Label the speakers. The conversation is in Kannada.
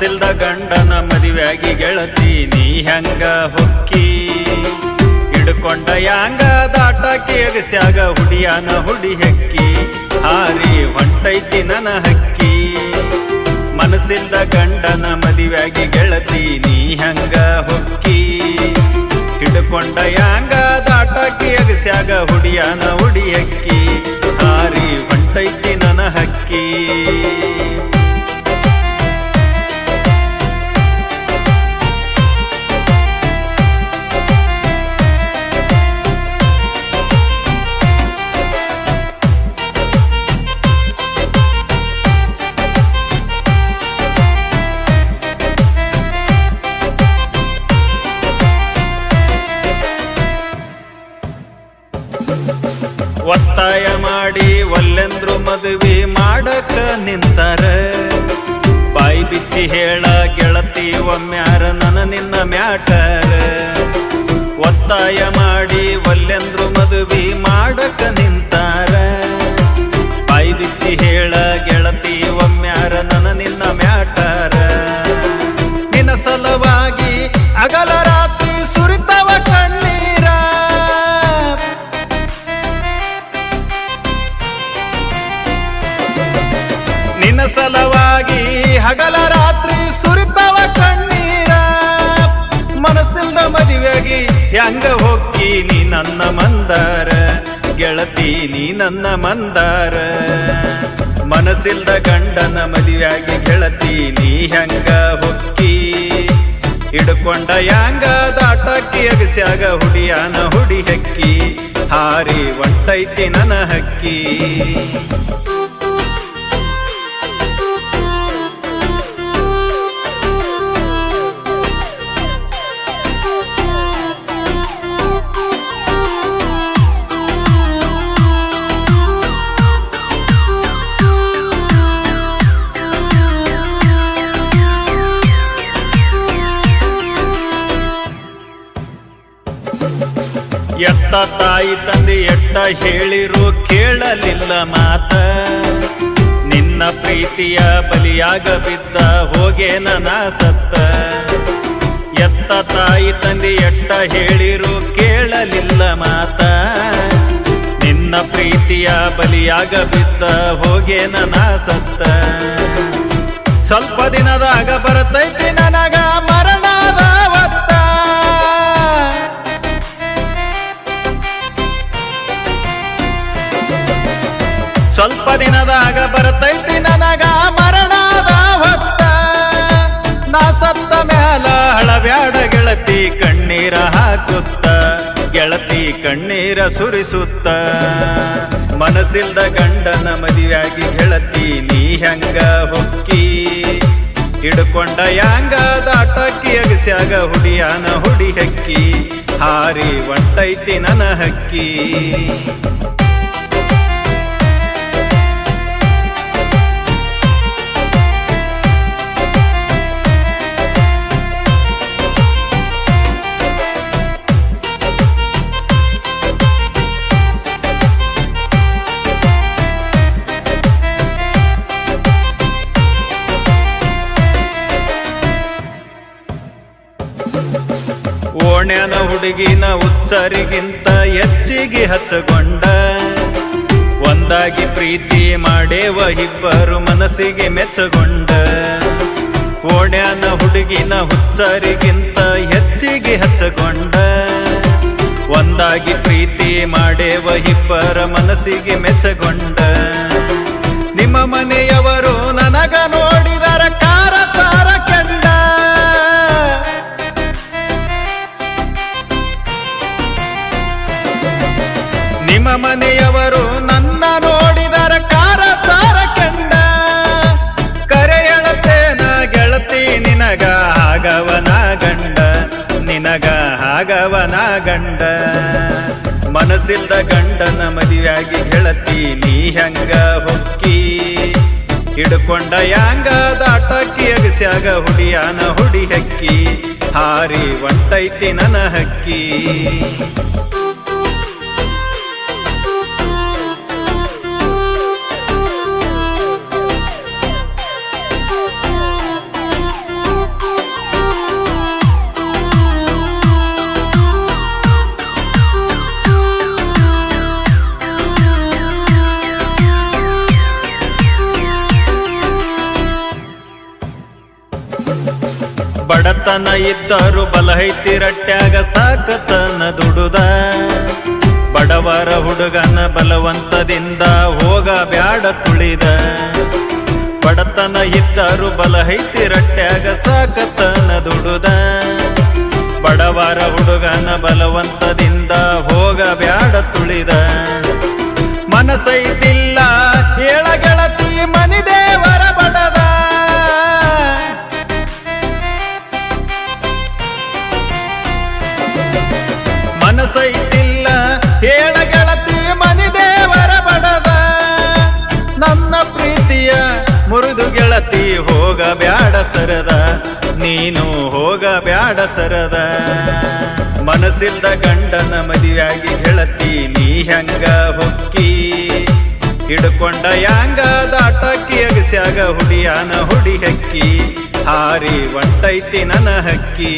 Speaker 1: ಮನಸ್ಸಿಲ್ದ ಗಂಡನ ಮದುವೆಯಾಗಿ ಗೆಳತಿ, ನೀ ಹೆಂಗ ಹೊಕ್ಕಿ? ಹಿಡ್ಕೊಂಡ ಯಾಂಗ ದಾಟ ಕೇಗಸ್ಯಾಗ ಹುಡಿಯಾನ ಹುಡಿ ಹಕ್ಕಿ? ಹಾರಿ ಹೊಂಟೈತಿ ನನ ಹಕ್ಕಿ. ಮನಸ್ಸಿಲ್ದ ಗಂಡನ ಮದುವೆಯಾಗಿ ಗೆಳತಿ, ನೀ ಹೆಂಗ ಹೊಕ್ಕಿ? ಹಿಡ್ಕೊಂಡ ಯಾಂಗ ದಾಟ ಕೇಗಸ್ಯಾಗ ಹುಡಿಯಾನ ಹುಡಿ ಹಕ್ಕಿ? ಹಾರಿ ಹೊಂಟೈತಿ ನನ ಹಕ್ಕಿ. ಒತ್ತಾಯ ಮಾಡಿ ಒಲ್ಲೆಂದ್ರು ಮದುವೆ ಮಾಡಕ ನಿಂತಾರ. ಬಾಯಿ ಬಿಚ್ಚಿ ಹೇಳ ಗೆಳತಿ ಒಮ್ಮ್ಯಾರ ನನ ನಿನ್ನ ಮ್ಯಾಟರ. ಒತ್ತಾಯ ಮಾಡಿ ಒಲ್ಲೆಂದ್ರು ಮದುವೆ ಮಾಡಕ ನಿಂತಾರ. ಬಾಯಿ ಬಿಚ್ಚಿ ಹೇಳ ಗೆಳತಿ ಒಮ್ಮ್ಯಾರ ನನ ನಿನ್ನ ಸಲವಾಗಿ ಹಗಲ ರಾತ್ರಿ ಸುರಿತವ ಕಣ್ಣೀರ. ಮನಸ್ಸಿಲ್ದ ಮದುವೆಯಾಗಿ ಹೆಂಗ ಹೋಗ್ತೀನಿ ನನ್ನ ಮಂದಾರ? ಗೆಳತಿ, ನೀ ನನ್ನ ಮಂದಾರ. ಮನಸ್ಸಿಲ್ದ ಗಂಡನ ಮದುವೆಯಾಗಿ ಗೆಳತಿ, ನೀ ಹೆಂಗ ಹೊಕ್ಕಿ ಹಿಡ್ಕೊಂಡ ಯಾಂಗ ದಾಟಕ್ಕಿ ಅಗಸ್ಯಾಗ ಹುಡಿಯಾನ ಹುಡಿ ಹಕ್ಕಿ? ಹಾರಿ ಒಟ್ಟೈತಿ ನನ ಹಕ್ಕಿ. ಎತ್ತ ತಾಯಿ ತಂದೆ ಎಟ್ಟ ಹೇಳಿರು ಕೇಳಲಿಲ್ಲ ಮಾತ. ನಿನ್ನ ಪ್ರೀತಿಯ ಬಲಿಯಾಗ ಬಿದ್ದ ಹೋಗೇನ ನಾ ಸತ್ತ. ಎತ್ತ ತಾಯಿ ತಂದೆ ಎಟ್ಟ ಹೇಳಿರು ಕೇಳಲಿಲ್ಲ ಮಾತ. ನಿನ್ನ ಪ್ರೀತಿಯ ಬಲಿಯಾಗ ಬಿದ್ದ ಹೋಗೇನ ನಾ ಸತ್ತ. ಸ್ವಲ್ಪ ದಿನದಾಗ ಬರುತ್ತೈತಿ ನನಗ ದಿನದಾಗ ಬರತೈತಿ ನನಗ ಮರಣದ ಹೊತ್ತ. ನಾ ಸತ್ತ ಮ್ಯಾಲ ಹಳವ್ಯಾಡ ಗೆಳತಿ ಕಣ್ಣೀರ ಹಾಕುತ್ತ. ಗೆಳತಿ ಕಣ್ಣೀರ ಸುರಿಸುತ್ತ. ಮನಸ್ಸಿಲ್ದ ಗಂಡನ ಮದುವೆಯಾಗಿ ಗೆಳತಿ, ನೀ ಹೆಂಗ ಹೊಕ್ಕಿ? ಹಿಡ್ಕೊಂಡ ಯಾಂಗ ದಾಟಕ್ಕಿ, ಅಗಸ್ಯಾಗ ಹುಡಿಯಾನ ಹುಡಿ ಹಕ್ಕಿ. ಹಾರಿ ಒಂಟೈತಿ ನನ ಹಕ್ಕಿ. ಓಣ್ಯಾನ ಹುಡುಗಿನ ಉಚ್ಚರಿಗಿಂತ ಹೆಚ್ಚಿಗೆ ಹಚ್ಚಗೊಂಡ ಒಂದಾಗಿ ಪ್ರೀತಿ ಮಾಡೇವ ಇಬ್ಬರು ಮನಸ್ಸಿಗೆ ಮೆಚ್ಚಗೊಂಡ. ಓಣ್ಯಾನ ಹುಡುಗಿನ ಹುಚ್ಚರಿಗಿಂತ ಹೆಚ್ಚಿಗೆ ಹಚ್ಚಗೊಂಡ ಒಂದಾಗಿ ಪ್ರೀತಿ ಮಾಡೇವ ಇಬ್ಬರ ಮನಸ್ಸಿಗೆ ಮೆಚ್ಚಗೊಂಡ. ನಿಮ್ಮ ಮನೆಯವರು ಮನಸ್ಸಿಲ್ದ ಗಂಡನ ಮದುವೆಯಾಗಿ ಹೇಳತಿ ನೀ ಹೆಂಗ ಹೊಕ್ಕಿ? ಹಿಡ್ಕೊಂಡ ಯಾಂಗ ದಾಟಕ್ಕಿ, ಅಗಸ್ಯಾಗ ಹುಡಿಯಾನ ಹುಡಿ ಹಕ್ಕಿ, ಹಾರಿ ಒಂಟೈತಿ ನನ ಹಕ್ಕಿ. ಬಡತನ ಇದ್ದರು ಬಲಹೈತಿ ರಟ್ಯಾಗ ಸಾಕತನ ದುಡುದ. ಬಡವರ ಹುಡುಗನ ಬಲವಂತದಿಂದ ಹೋಗ ಬ್ಯಾಡ ತುಳಿದ. ಬಡತನ ಇದ್ದರು ಬಲಹೈತಿ ರಟ್ಯಾಗ ಸಾಕತನ ದುಡುದ. ಬಡವರ ಹುಡುಗನ ಬಲವಂತದಿಂದ ಹೋಗ ಬ್ಯಾಡ ತುಳಿದ. ಮನಸೈತಿಲ್ಲ, ಹೇಳ ಹೋಗ ಬ್ಯಾಡ ಸರದ, ನೀನು ಹೋಗ ಬ್ಯಾಡ ಸರದ. ಮನಸ್ಸಿಲ್ದ ಗಂಡನ ಮದುವೆಯಾಗಿ ಹೇಳತಿ ನೀ ಹೆಂಗ ಹೊಕ್ಕಿ? ಹಿಡ್ಕೊಂಡ ಯಾಂಗ ದಾಟಕ್ಕಿ, ಅಗಸ್ಯಾಗ ಹುಡಿಯಾನ ಹುಡಿ ಹಕ್ಕಿ. ಹಾರಿ ಒಂಟೈತಿ ನನ್ನ ಹಕ್ಕಿ.